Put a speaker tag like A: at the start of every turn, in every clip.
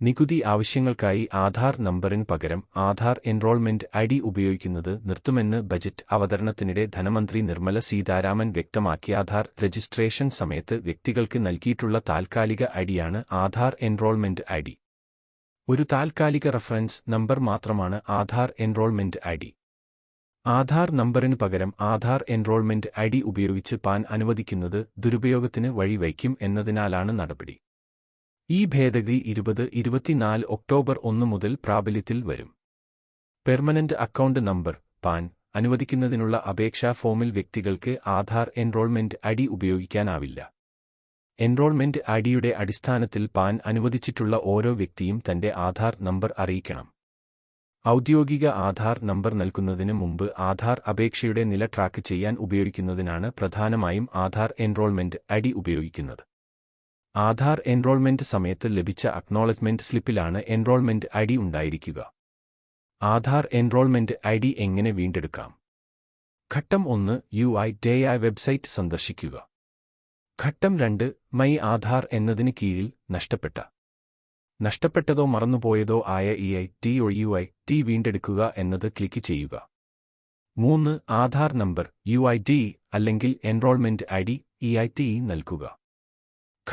A: നികുതി ആവശ്യങ്ങൾക്കായി ആധാർ നമ്പറിന് പകരം ആധാർ എൻറോൾമെന്റ് ഐ ഡി ഉപയോഗിക്കുന്നത് നിർത്തുമെന്ന് ബജറ്റ് അവതരണത്തിനിടെ ധനമന്ത്രി നിർമ്മല സീതാരാമൻ വ്യക്തമാക്കി. ആധാർ രജിസ്ട്രേഷൻ സമയത്ത് വ്യക്തികൾക്ക് നൽകിയിട്ടുള്ള താൽക്കാലിക ഐഡിയാണ് ആധാർ എൻറോൾമെന്റ് ഐ ഡി. ഒരു താൽക്കാലിക റഫറൻസ് നമ്പർ മാത്രമാണ് Aadhaar enrolment I D. Aadhaar നമ്പറിന് പകരം ആധാർ എൻറോൾമെന്റ് ഐ ഡി ഉപയോഗിച്ച് പാൻ അനുവദിക്കുന്നത് ദുരുപയോഗത്തിന് വഴിവയ്ക്കും എന്നതിനാലാണ് നടപടി. ഈ ഭേദഗതി ഇരുപത് ഇരുപത്തിനാല് ഒക്ടോബർ ഒന്ന് മുതൽ പ്രാബല്യത്തിൽ വരും. പെർമനന്റ് അക്കൗണ്ട് നമ്പർ പാൻ അനുവദിക്കുന്നതിനുള്ള അപേക്ഷാ ഫോമിൽ വ്യക്തികൾക്ക് ആധാർ എൻറോൾമെന്റ് ഡി ഉപയോഗിക്കാനാവില്ല. എൻറോൾമെന്റ് ഐ അടിസ്ഥാനത്തിൽ പാൻ അനുവദിച്ചിട്ടുള്ള ഓരോ വ്യക്തിയും തന്റെ ആധാർ നമ്പർ അറിയിക്കണം. ഔദ്യോഗിക ആധാർ നമ്പർ നൽകുന്നതിന് മുമ്പ് ആധാർ അപേക്ഷയുടെ നില ട്രാക്ക് ചെയ്യാൻ ഉപയോഗിക്കുന്നതിനാണ് പ്രധാനമായും ആധാർ എൻറോൾമെന്റ് ഐ ഉപയോഗിക്കുന്നത്. ആധാർ എൻറോൾമെന്റ് സമയത്ത് ലഭിച്ച അക്നോളജ്മെന്റ് സ്ലിപ്പിലാണ് എൻറോൾമെന്റ് ഐ ഡി ഉണ്ടായിരിക്കുക. ആധാർ എൻറോൾമെന്റ് ഐ ഡി എങ്ങനെ വീണ്ടെടുക്കാം? ഘട്ടം ഒന്ന് U I D I website സന്ദർശിക്കുക. ഘട്ടം രണ്ട് മൈ ആധാർ എന്നതിന് കീഴിൽ നഷ്ടപ്പെട്ട. നഷ്ടപ്പെട്ടതോ മറന്നുപോയതോ ആയ E I D or U I D വീണ്ടെടുക്കുക എന്നത് ക്ലിക്ക് ചെയ്യുക. മൂന്ന് Aadhaar number U I D അല്ലെങ്കിൽ enrolment I D E I D നൽകുക.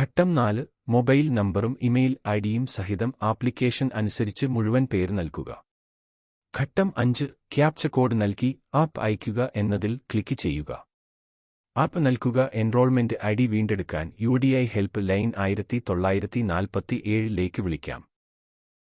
A: ഘട്ടം നാല് മൊബൈൽ നമ്പറും ഇമെയിൽ ഐഡിയും ഡിയും സഹിതം ആപ്ലിക്കേഷൻ അനുസരിച്ച് മുഴുവൻ പേര് നൽകുക. ഘട്ടം അഞ്ച് ക്യാപ്ച കോഡ് നൽകി ആപ്പ് അയയ്ക്കുക എന്നതിൽ ക്ലിക്ക് ചെയ്യുക. ആപ്പ് നൽകുക എൻറോൾമെന്റ് ഐ ഡി വീണ്ടെടുക്കാൻ U D I help line ആയിരത്തി തൊള്ളായിരത്തി നാൽപ്പത്തി ഏഴിലേക്ക് വിളിക്കാം.